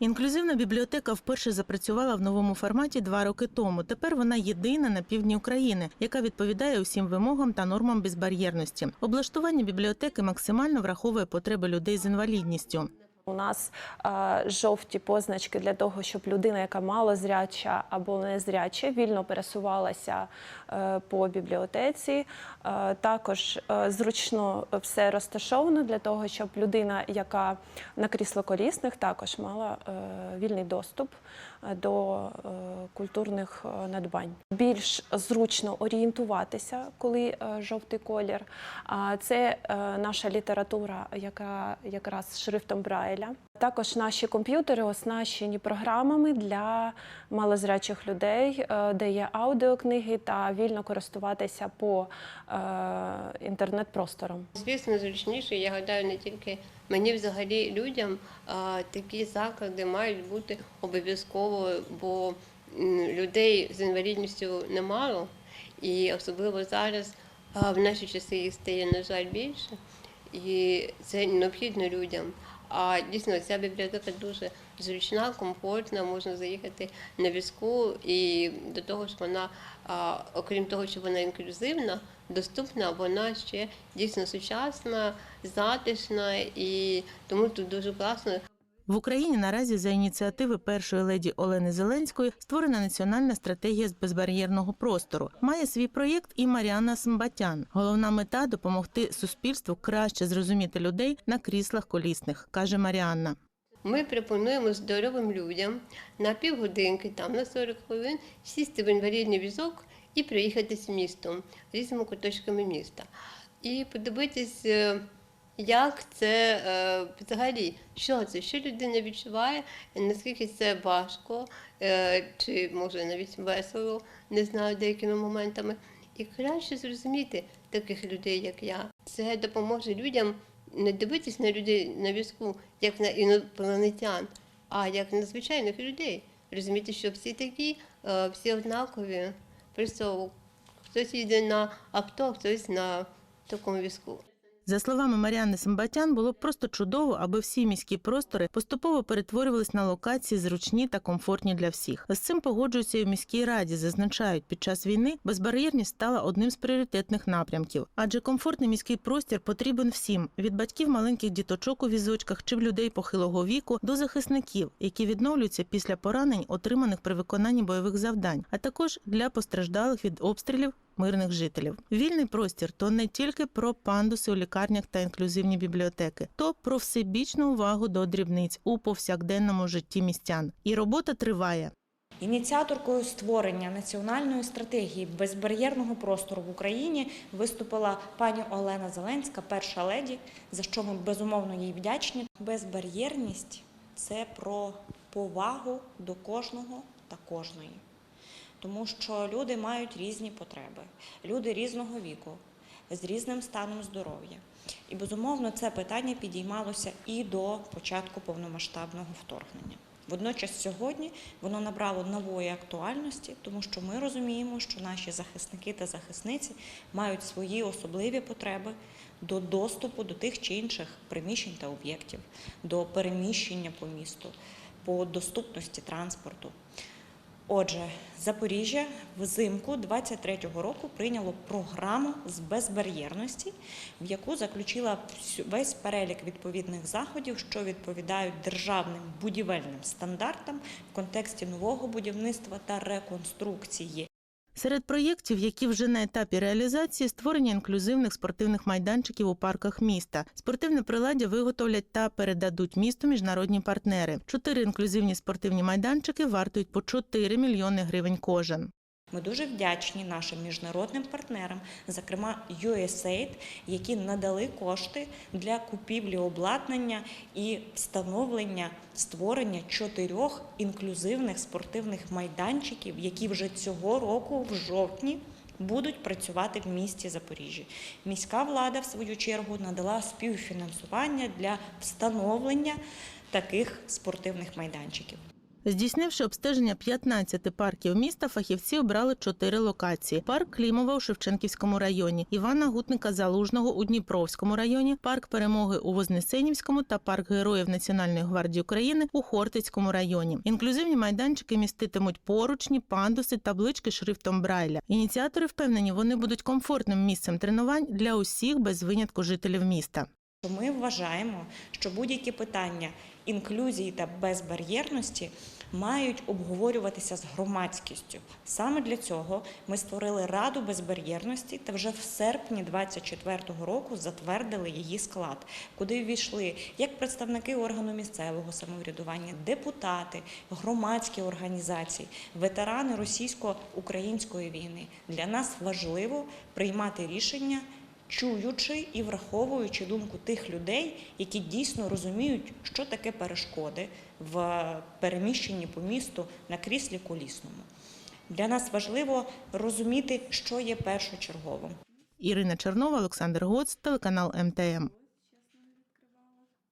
Інклюзивна бібліотека вперше запрацювала в новому форматі два роки тому. Тепер вона єдина на півдні України, яка відповідає усім вимогам та нормам безбар'єрності. Облаштування бібліотеки максимально враховує потреби людей з інвалідністю. У нас е, жовті позначки для того, щоб людина, яка малозряча або незряча, вільно пересувалася е, по бібліотеці. Е, також е, зручно все розташовано для того, щоб людина, яка на кріслоколісних, також мала е, вільний доступ е, до е, культурних е, надбань. Більш зручно орієнтуватися, коли е, жовтий колір. Це е, наша література, яка якраз шрифтом Брайля. Також наші комп'ютери оснащені програмами для малозрячих людей, е, де є аудіокниги та вільно користуватися по інтернет-просторам. Звісно, зручніше, я гадаю, не тільки мені взагалі людям такі заклади мають бути обов'язково, бо людей з інвалідністю немало, і особливо зараз а, в наші часи їх стає, на жаль, більше, і це необхідно людям. А дійсно ця бібліотека дуже зручна, комфортна, можна заїхати на візку, і до того ж вона, окрім того, що вона інклюзивна, доступна, вона ще дійсно сучасна, затишна, і тому тут дуже класно. В Україні наразі за ініціативи першої леді Олени Зеленської створена національна стратегія з безбар'єрного простору. Має свій проєкт і Маріана Смбатян. Головна мета допомогти суспільству краще зрозуміти людей на кріслах колісних, каже Маріанна. Ми пропонуємо здоровим людям на півгодинки, там на 40 хвилин, сісти в інвалідний візок і проїхатись містом різними куточками міста. І подивитись, е, як це е, взагалі, що це, що людина відчуває, наскільки це важко, е, чи може навіть весело, не знаю, деякими моментами. І краще зрозуміти таких людей, як я. Це допоможе людям не дивитись на людей на візку, як на інопланетян, а як на звичайних людей. Розуміти, що всі такі, е, всі однакові. Просто хтось їде на авто, хтось на такому візку. За словами Маріани Самбатян, було б просто чудово, аби всі міські простори поступово перетворювались на локації зручні та комфортні для всіх. З цим погоджуються і в міській раді. Зазначають, під час війни безбар'єрність стала одним з пріоритетних напрямків, адже комфортний міський простір потрібен всім від батьків маленьких діточок у візочках чи в людей похилого віку до захисників, які відновлюються після поранень, отриманих при виконанні бойових завдань, а також для постраждалих від обстрілів мирних жителів. Вільний простір то не тільки про пандуси у лікарнях та інклюзивні бібліотеки, то про всебічну увагу до дрібниць у повсякденному житті містян. І робота триває. Ініціаторкою створення національної стратегії безбар'єрного простору в Україні виступила пані Олена Зеленська, перша леді, за що ми безумовно їй вдячні. Безбар'єрність це про повагу до кожного та кожної. Тому що люди мають різні потреби, люди різного віку, з різним станом здоров'я. І безумовно це питання підіймалося і до початку повномасштабного вторгнення. Водночас сьогодні воно набрало нової актуальності, тому що ми розуміємо, що наші захисники та захисниці мають свої особливі потреби до доступу до тих чи інших приміщень та об'єктів, до переміщення по місту, по доступності транспорту. Отже, Запоріжжя взимку 23-го року прийняло програму з безбар'єрності, в яку заключила весь перелік відповідних заходів, що відповідають державним будівельним стандартам в контексті нового будівництва та реконструкції. Серед проєктів, які вже на етапі реалізації, створення інклюзивних спортивних майданчиків у парках міста. Спортивне приладдя виготовлять та передадуть місту міжнародні партнери. Чотири інклюзивні спортивні майданчики вартують по 4 мільйони гривень кожен. Ми дуже вдячні нашим міжнародним партнерам, зокрема USAID, які надали кошти для купівлі обладнання і встановлення створення чотирьох інклюзивних спортивних майданчиків, які вже цього року, в жовтні, будуть працювати в місті Запоріжжя. Міська влада, в свою чергу, надала співфінансування для встановлення таких спортивних майданчиків. Здійснивши обстеження 15 парків міста, фахівці обрали чотири локації: парк Клімова у Шевченківському районі, Івана Гутника Залужного у Дніпровському районі, парк Перемоги у Вознесенівському та парк Героїв Національної гвардії України у Хортицькому районі. Інклюзивні майданчики міститимуть поручні, пандуси, таблички шрифтом Брайля. Ініціатори впевнені, вони будуть комфортним місцем тренувань для усіх без винятку жителів міста. Ми вважаємо, що будь-які питання інклюзії та безбар'єрності мають обговорюватися з громадськістю. Саме для цього ми створили Раду безбар'єрності та вже в серпні 2024 року затвердили її склад, куди ввійшли як представники органу місцевого самоврядування, депутати, громадські організації, ветерани російсько-української війни. Для нас важливо приймати рішення чуючи і враховуючи думку тих людей, які дійсно розуміють, що таке перешкоди в переміщенні по місту на кріслі колісному. Для нас важливо розуміти, що є першочерговим. Ірина Чернова, Олександр Гоц, телеканал МТМ.